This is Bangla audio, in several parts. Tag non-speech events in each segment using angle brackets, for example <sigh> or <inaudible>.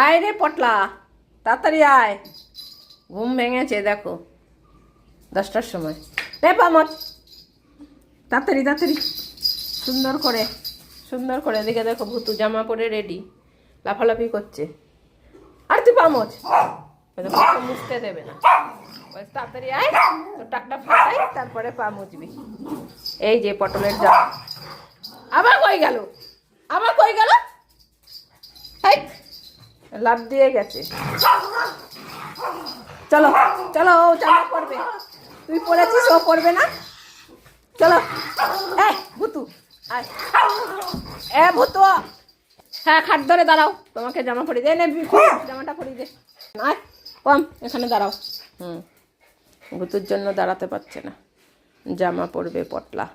আয় রে পটলা, তাড়াতাড়ি আয়। ঘুম ভেঙেছে, দেখো। দশটার সময়। রে পামত তাড়াতাড়ি তাড়াতাড়ি। সুন্দর করে সুন্দর করে। এদিকে দেখো, ভুতু জামা পরে রেডি লাফালাফি করছে। আর তুই ওকে মুছতে দেবে না। তাড়াতাড়ি আয় টাকটা তারপরে পা এই যে পটলের আবার কই গেল? আবার কই গেল? লাভ দিয়ে গেছে। চলো চলো, ও জামা পরবে। তুই পরেছিস, ও পরবে না? চলো। এই ভুতু এ, ভুতু। হ্যাঁ খাট ধরে দাঁড়াও। তোমাকে জামা পরিয়ে দে নে জামাটা পরিয়ে দে। আয়, কম, এখানে দাঁড়াও। হুম, ভুতুর জন্য দাঁড়াতে পারছে না। জামা পরবে পটলা।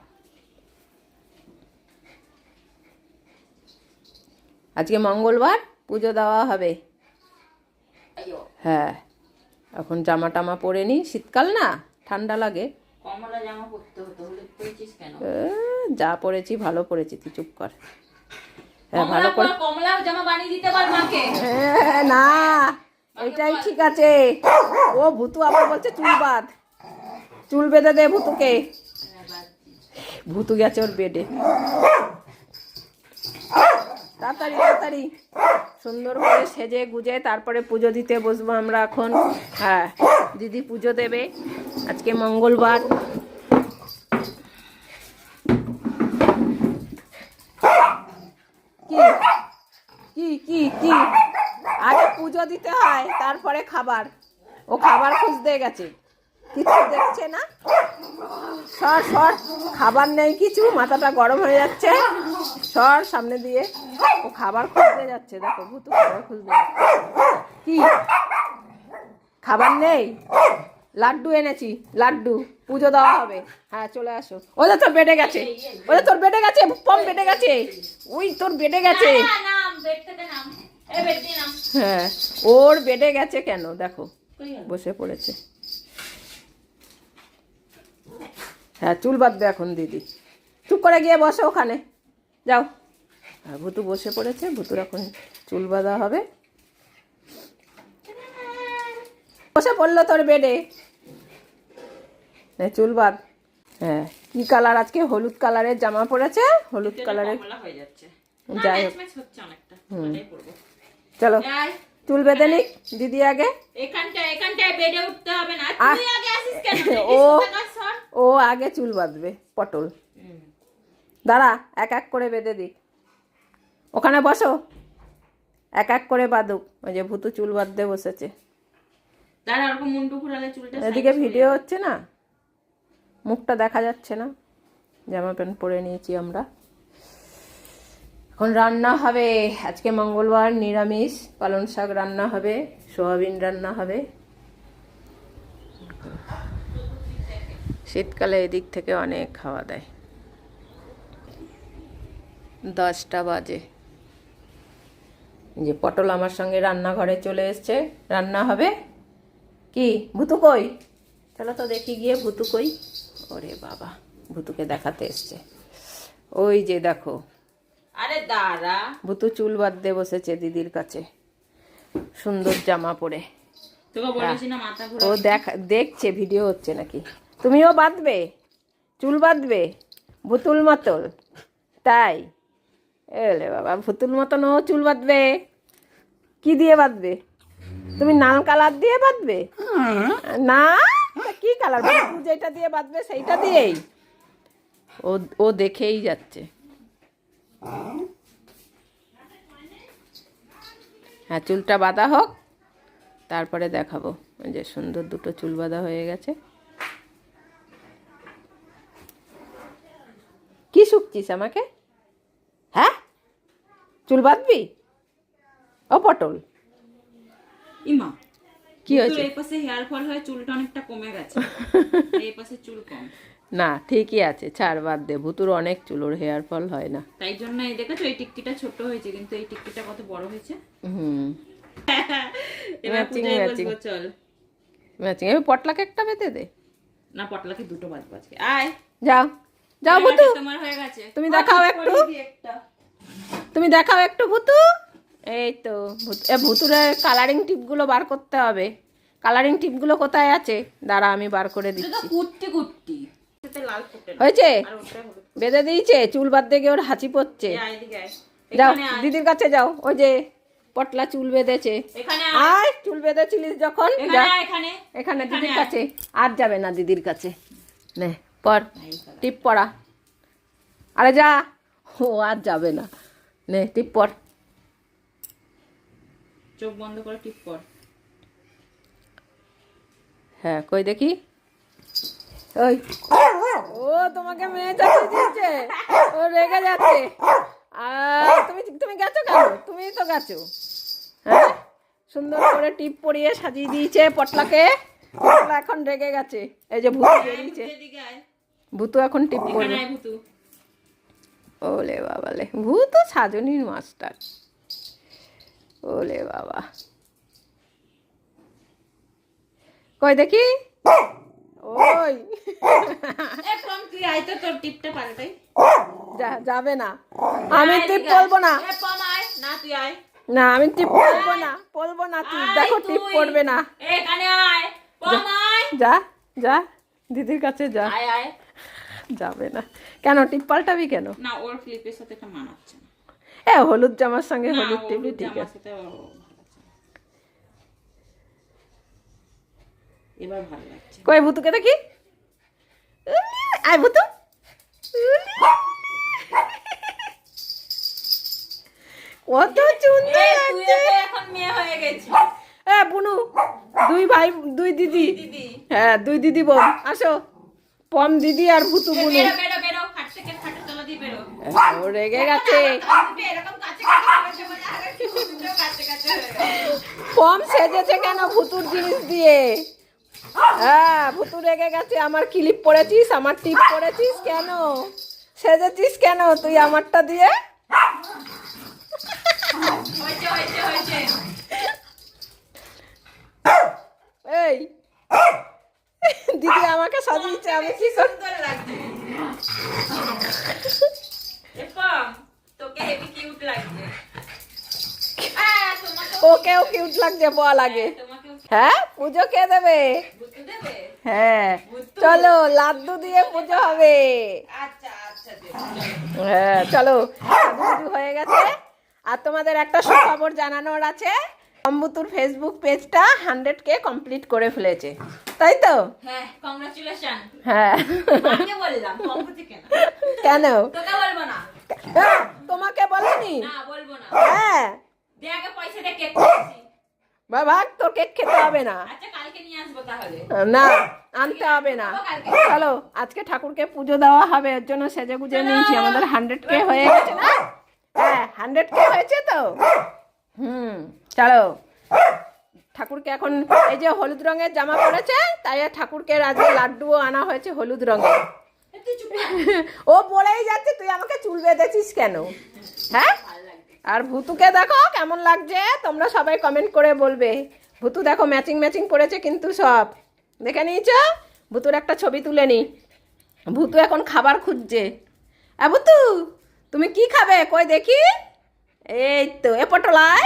আজকে মঙ্গলবার? পুজো দেওয়া হবে। হ্যাঁ এখন জামা টামা পরে নি শীতকাল না ঠান্ডা লাগে। যা পরেছি ভালো পরেছি তুই চুপ কর। হ্যাঁ ভালো করে হ্যাঁ, না এটাই ঠিক আছে। ও ভুতু আবার বলছে চুল বাঁধ। চুল বেঁধে দে ভুতুকে। ভুতু গেছে ওর বেডে তাড়াতাড়ি তাড়াতাড়ি। সুন্দর করে সেজে গুজে তারপরে পুজো দিতে বসবো আমরা এখন। হ্যাঁ দিদি পুজো দেবে। আজকে মঙ্গলবার। কি? কি কি আগে পুজো দিতে হয়, তারপরে খাবার। ও খাবার খুঁজতে গেছে। কিছু দেখছে না? সর সর খাবার নেই কিছু মাথাটা গরম হয়ে যাচ্ছে। সর সামনে দিয়ে। ও খাবার খুঁজতে যাচ্ছে দেখো ভুতু খাবার খুঁজতে। কি? খাবার নেই? লাড্ডু এনেছি লাড্ডু। পুজো দেওয়া হবে। হ্যাঁ চলে আসো। ওটা তোর বেডে গেছে। ওটা তোর বেডে গেছে পম বেডে গেছে। ওই তোর বেডে গেছে। হ্যাঁ ওর বেডে গেছে কেন? দেখো বসে পড়েছে। হ্যাঁ চুল বাঁধবে এখন দিদি। চুপ করে গিয়ে বসো ওখানে। যাও। হ্যাঁ ভুতু বসে পড়েছে ভুতুর এখন চুল বাঁধা হবে। বসে পড়ল তোর বেডে। হ্যাঁ চুল বাঁধ। হ্যাঁ কি কালার? আজকে হলুদ কালারের জামা পরেছে হলুদ কালারের যাই হোক। হুম। চলো চুল বেঁধে নিক দিদি আগে। এখানটায় এখানটায় বেডে উঠতে হবে না। তুই আগে আসিস কেন? <laughs> ও। ও আগে চুল বাঁধবে পটল। দাঁড়া এক এক করে বেঁধে দিক ওখানে বসো। এক এক করে বাঁধুক। ওই যে ভুতু চুল বাঁধতে বসেছে। এদিকে ভিডিও হচ্ছে না? মুখটা দেখা যাচ্ছে না? জামা প্যান্ট পরে নিয়েছি আমরা। এখন রান্না হবে। আজকে মঙ্গলবার নিরামিষ পালং শাক রান্না হবে সোয়াবিন রান্না হবে। শীতকালে এদিক থেকে অনেক খাওয়া দেয়। দশটা বাজে। যে পটল আমার সঙ্গে রান্নাঘরে চলে এসছে। রান্না হবে? কি? ভুতু কই? চলো তো দেখি গিয়ে ভুতু কই। ওরে বাবা ভুতুকে দেখাতে এসছে। ওই যে দেখো। আরে দাঁড়া। ভুতু চুল বাঁধতে বসেছে দিদির কাছে। সুন্দর জামা পরে। ও দেখা দেখছে ভিডিও হচ্ছে নাকি? তুমিও বাঁধবে চুল বাঁধবে ভুতুল মতল। তাই? এলে বাবা ভুতুল মতন ও চুল বাঁধবে। কি দিয়ে বাঁধবে? তুমি নাল কালার দিয়ে বাঁধবে? না? কি কালার? যেটা দিয়ে বাঁধবে সেইটা দিয়েই। ও ও দেখেই যাচ্ছে। হ্যাঁ চুলটা বাঁধা হোক তারপরে দেখাবো। যে সুন্দর দুটো চুল বাঁধা হয়ে গেছে। শুকছিস আমাকে? হ্যাঁ? চুল বাঁধবি? ও পটল। ইমা কি হয়েছে? এই পাশে হেয়ার ফল হয়ে চুলটা অনেকটা কমে গেছে। <laughs> এই পাশে চুল কম। না ঠিকই আছে ছাড় বাদ দে ভুতুর অনেক চুল ওর হেয়ার ফল হয় না। তাই জন্য এই দেখেছ এই টিকটিটা ছোট হয়েছে কিন্তু এই টিকটিটা কত বড় হয়েছে? হুম। <laughs> matching. বসবো চল। ম্যাচিং আমি পটলাকে একটা বেঁধে দে। না পটলাকে দুটো বাজবো আজকে। আয়। যাও। যাও ভুতু। তোমার হয়ে গেছে। তুমি দেখাও একটু। তুমি দেখাও একটু ভুতু। এই তো ভূত- এ ভুতুরের কালারিং টিপগুলো বার করতে হবে। কালারিং টিপগুলো কোথায় আছে? দাঁড়া আমি বার করে দিচ্ছি। কুট্টি ফুটে হয়েছে? বেঁধে দিয়েছে চুল বাদ দিয়ে ওর হাঁচি পড়ছে এই এদিকে আয়। যাও দিদির কাছে যাও। ওই যে পটলা চুল বেঁধেছে। এখানে আয়। চুল বেঁধেছিলিস যখন? এখানে দিদির কাছে। আর যাবে না দিদির কাছে। নে পর। টিপ পড়া। আরে যা। ও আর যাবে না। নে টিপ পর চোখ বন্ধ করে টিপ কর হ্যাঁ কই দেখি? ওই। ও তোমাকে মেয়ে চাকরি ও রেগে যাচ্ছে। আর তুমি তুমি গেছো কেন? তুমি তো গেছো। হ্যাঁ? সুন্দর করে টিপ পরিয়ে সাজিয়ে দিয়েছে পটলাকে। পটলা এখন রেগে গেছে। এই যে ভূতু বেরিয়েছে। ভূতু এখন টিপ এখানে ভুতু। ওলে বাবালে ভূত সাজনির মাস্টার। ওলে বাবা। কই দেখি? ওই। এ পম তুই আয় তো তোর টিপটা পাল্টাই যা যাবে না। আমি টিপ। পরবো না। না তুই আয়। না আমি টিপ পরবো না পরবো না আয় দেখো টিপ তুই। পরবে না। এখানে আয়। পম আয়। যা যা দিদির কাছে যা। আয় আয়। যাবে না। কেন টিপ পাল্টাবি কেন? না ওর ক্লিপের সাথে এটা মানাচ্ছে না। এ হলুদ জামার সঙ্গে হলুদ ওর টিপি ঠিক আছে। এবার ভালো লাগছে। কই ভূতুকে দেখি? আয় ভূতু। কত সুন্দর লাগছে। এখন মেয়ে হয়ে গেছিস। এ বুনু দুই ভাই দুই দিদি। দিদি। হ্যাঁ দুই দিদি বোন। আসো। পম দিদি আর ভুতু ও রেগে গেছে। বলে। পম সেজেছে কেন ভুতুর জিনিস দিয়ে? হ্যাঁ ভুতু রেগে গেছে আমার ক্লিপ পরেছিস আমার টিপ পরেছিস কেন? সেজেছিস কেন তুই আমারটা দিয়ে? এই দিদি আমাকে সাজিয়েছে আমি কি করি এরকম তোকে হেভি কিউট ওকেও কিউট লাগছে বল আগে। হ্যাঁ পুজো কে দেবে? হ্যাঁ চলো লাড্ডু দিয়ে পুজো হবে। আচ্ছা আচ্ছা হ্যাঁ চলো হয়ে গেছে। আর তোমাদের একটা সুখবর জানানোর আছে। অম্বুতুর ফেসবুক পেজটা হান্ড্রেড কে কমপ্লিট করে ফেলেছে। তাই তো? হ্যাঁ কংগ্রাচুলেশন হ্যাঁ। বললাম কেন? কেন? তোকে বলব না। হ্যাঁ, তোমাকে বলেনি? না বলব না। হ্যাঁ। আগে পয়সা দিয়ে কেক বাবা তোর কেক খেতে হবে না। আচ্ছা কালকে নিয়ে আসব তাহলে। না আনতে হবে না। চলো আজকে ঠাকুরকে পুজো দেওয়া হবে এর জন্য সেজে গুজে নিয়েছি। আমাদের হান্ড্রেড কে হয়ে গেছে না? হ্যাঁ হান্ড্রেড কে হয়েছে তো? হুম। চলো। ঠাকুরকে এখন এই যে হলুদ রঙের জামা পরেছে, তাই ঠাকুরকে আজকে লাড্ডুও আনা হয়েছে হলুদ রঙের। ও বলেই যাচ্ছে, তুই আমাকে চুল বেঁধেছিস কেন? হ্যাঁ? আর ভুতুকে দেখো কেমন লাগছে, তোমরা সবাই কমেন্ট করে বলবে। ভুতু দেখো ম্যাচিং ম্যাচিং পড়েছে কিন্তু সব। দেখে নিয়েছ? ভুতুর একটা ছবি তুলে নি। ভুতু এখন খাবার খুঁজছে। আ, ভুতু, তুমি কি খাবে? কই দেখি? এই তো, এ পটলায়।